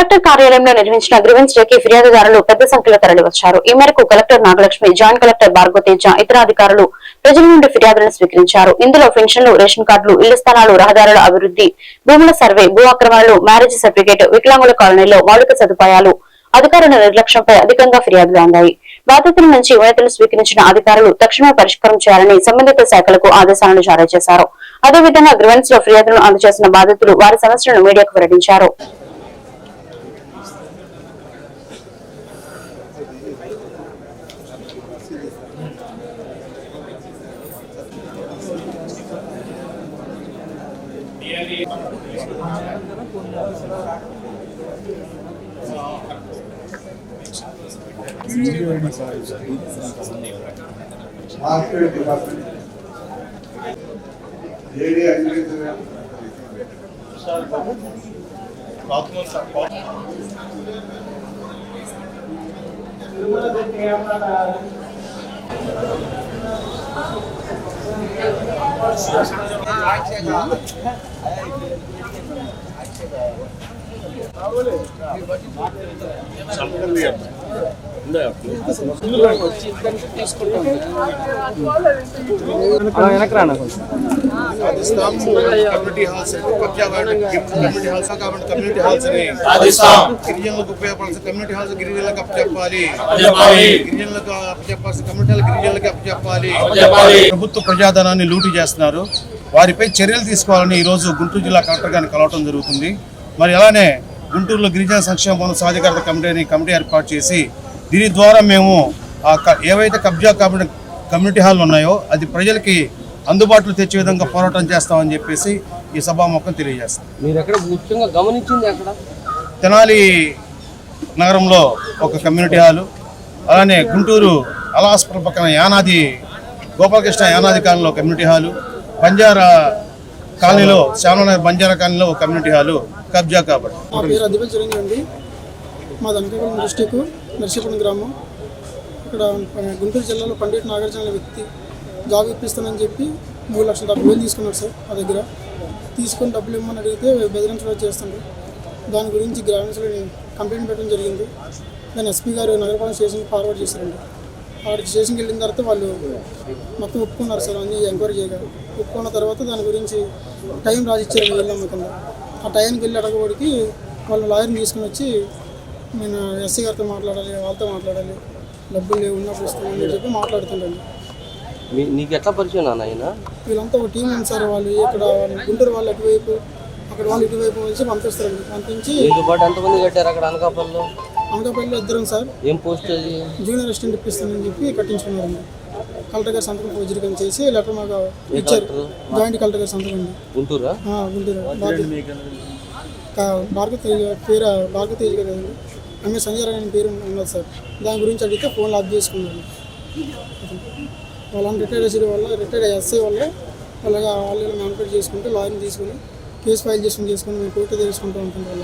Collector కార్యాలయంలో నిర్వహించిన grievance డేకి ఫిర్యాదుదారులు పెద్ద సంఖ్యలో తరలివచ్చారు. ఈ మేరకు collector Nagalakshmi joint collector Bhargava Teja ఇతర అధికారులు ప్రజల నుండి ఫిర్యాదులను స్వీకరించారు. ఇందులో పెన్షన్లు రేషన్ కార్డులు ఇళ్ళ స్థలాలు రహదారుల అభివృద్ధి భూముల సర్వే భూ అక్రమాలు మ్యారేజ్ సర్టిఫికేట్ వికలాంగుల కాలనీలో మౌలిక సదుపాయాలు అధికారుల నిర్లక్ష్యంపై అధికంగా ఫిర్యాదులు అందాయి. బాధితుల నుంచి వినతులు స్వీకరించిన అధికారులు తక్షణమే పరిష్కారం చేయాలని సంబంధిత శాఖలకు ఆదేశాలను జారీ చేశారు. అదేవిధంగా గ్రివెన్స్లో ఫిర్యాదులను అందజేసిన బాధితులు వారి సమస్యలను మీడియాకు వెల్లడించారు. Market department AD agriculture Rajasthan community halls కబ్జా కమ్యూనిటీ హాల్స్ కాబట్టి కమ్యూనిటీ హాల్స్ గిరిజనులకు ఉపయోగపడాల్సిన కమ్యూనిటీ హాల్స్ గిరిజనులకు అప్పచెప్పాలి గిరిజనులకు అప్పచెప్పాల్సిన కమ్యూనిటీ హాల్ గిరిజనులకు అప్పచెప్పాలి ప్రభుత్వ ప్రజాధనాన్ని లూటు చేస్తున్నారు. వారిపై చర్యలు తీసుకోవాలని ఈ రోజు గుంటూరు జిల్లా కలెక్టర్ గారిని కలవటం జరుగుతుంది. మరి అలానే గుంటూరులో గిరిజన సంక్షేమ సాధికారత కమిటీని కమిటీ ఏర్పాటు చేసి దీని ద్వారా మేము ఆ క- ఏవైతే కబ్జా కమ్యూని కమ్యూనిటీ హాల్ ఉన్నాయో అది ప్రజలకి అందుబాటులో తెచ్చే విధంగా పోరాటం చేస్తామని చెప్పేసి ఈ సభాముఖం తెలియజేస్తాం. మీరు ఎక్కడ ముఖ్యంగా గమనించింది ఎక్కడ తెనాలి నగరంలో ఒక కమ్యూనిటీ హాలు అలానే గుంటూరు అలాస్పురం పక్కన యానాది గోపాలకృష్ణ యానాది కాలనీలో కమ్యూనిటీ హాలు బంజారా కాలనీలో శ్యామనగర్ బంజారా కాలనీలో ఒక కమ్యూనిటీ హాలు కబ్జా కాబట్టి. నా పేరు అదిపల్ చిరంజీవి అండి. మాది అనకాపల్లి డిస్టిక్ నర్సీపురం గ్రామం. ఇక్కడ గుంటూరు జిల్లాలో పండిట్ నాగార్జున అనే వ్యక్తి జాబ్ ఇప్పిస్తానని చెప్పి మూడు లక్షల డబ్బులు వేలు తీసుకున్నాడు సార్ మా దగ్గర. తీసుకొని డబ్బులు ఇవ్వమని అడిగితే బెదిరించడం చేస్తుండ్రు దాని గురించి గ్రామీణలో కంప్లైంట్ పెట్టడం జరిగింది. దాన్ని ఎస్పీ గారు నగరపాలన స్టేషన్కి ఫార్వర్డ్ చేశారండి. అక్కడ స్టేషన్కి వెళ్ళిన తర్వాత వాళ్ళు మొత్తం ఒప్పుకున్నారు సార్ అన్నీ ఎంక్వైరీ చేయగా. ఒప్పుకున్న తర్వాత దాని గురించి టైం రాసిచ్చారు వెళ్ళాము కింద ఆ టైంకి వెళ్ళి అడగబడికి వాళ్ళు లాయర్ని తీసుకుని వచ్చి నేను ఎస్సీ గారితో మాట్లాడాలి వాళ్ళతో మాట్లాడాలి. డబ్బులు లేవు ఉన్నప్పుడు ఇస్తామని చెప్పి మాట్లాడుతుండండి మీ నీకు ఎట్లా పరిచయం నాన్న ఆయన వీళ్ళంతా ఒక టీం ఉంది సార్ వాళ్ళు ఇక్కడ గుంటూరు వాళ్ళు అటువైపు అక్కడ వాళ్ళు ఇటువైపు వచ్చి పంపిస్తారండి పంపించి ఎంతమంది కట్టారు అక్కడ అనకాపల్లిలో? అనకాపల్లిలో ఇద్దరం సార్. ఏం పోస్ట్ అది? జూనియర్ అసిస్టెంట్ ఇప్పిస్తానని చెప్పి కట్టించుకున్నారండి కలెక్టర్ గారు సంతకం ఫోర్జరీ చేసి లెటర్ మాకు ఇచ్చారు. జాయింట్ కలెక్టర్ గారు సంతకం గుంటూరా? గుంటూరు. భారత తేజ్ పేరు భారత తేజ్ గారు ఎంఎస్ సంజయ్ రాయ్ అనే పేరు ఉన్నది సార్. దాని గురించి అడిగితే ఫోన్లో ఆఫ్ చేసుకున్నారు వాళ్ళని రిటైర్ చేసిన వల్ల రిటైర్ ఎస్ఐ వల్ల వాళ్ళగా వాళ్ళు మ్యానిపులేట్ చేసుకుంటే లాయర్ని తీసుకుని కేసు ఫైల్ చేసుకుని చేసుకుని మేము కోర్టు తెలుసుకుంటూ ఉంటుంది వాళ్ళ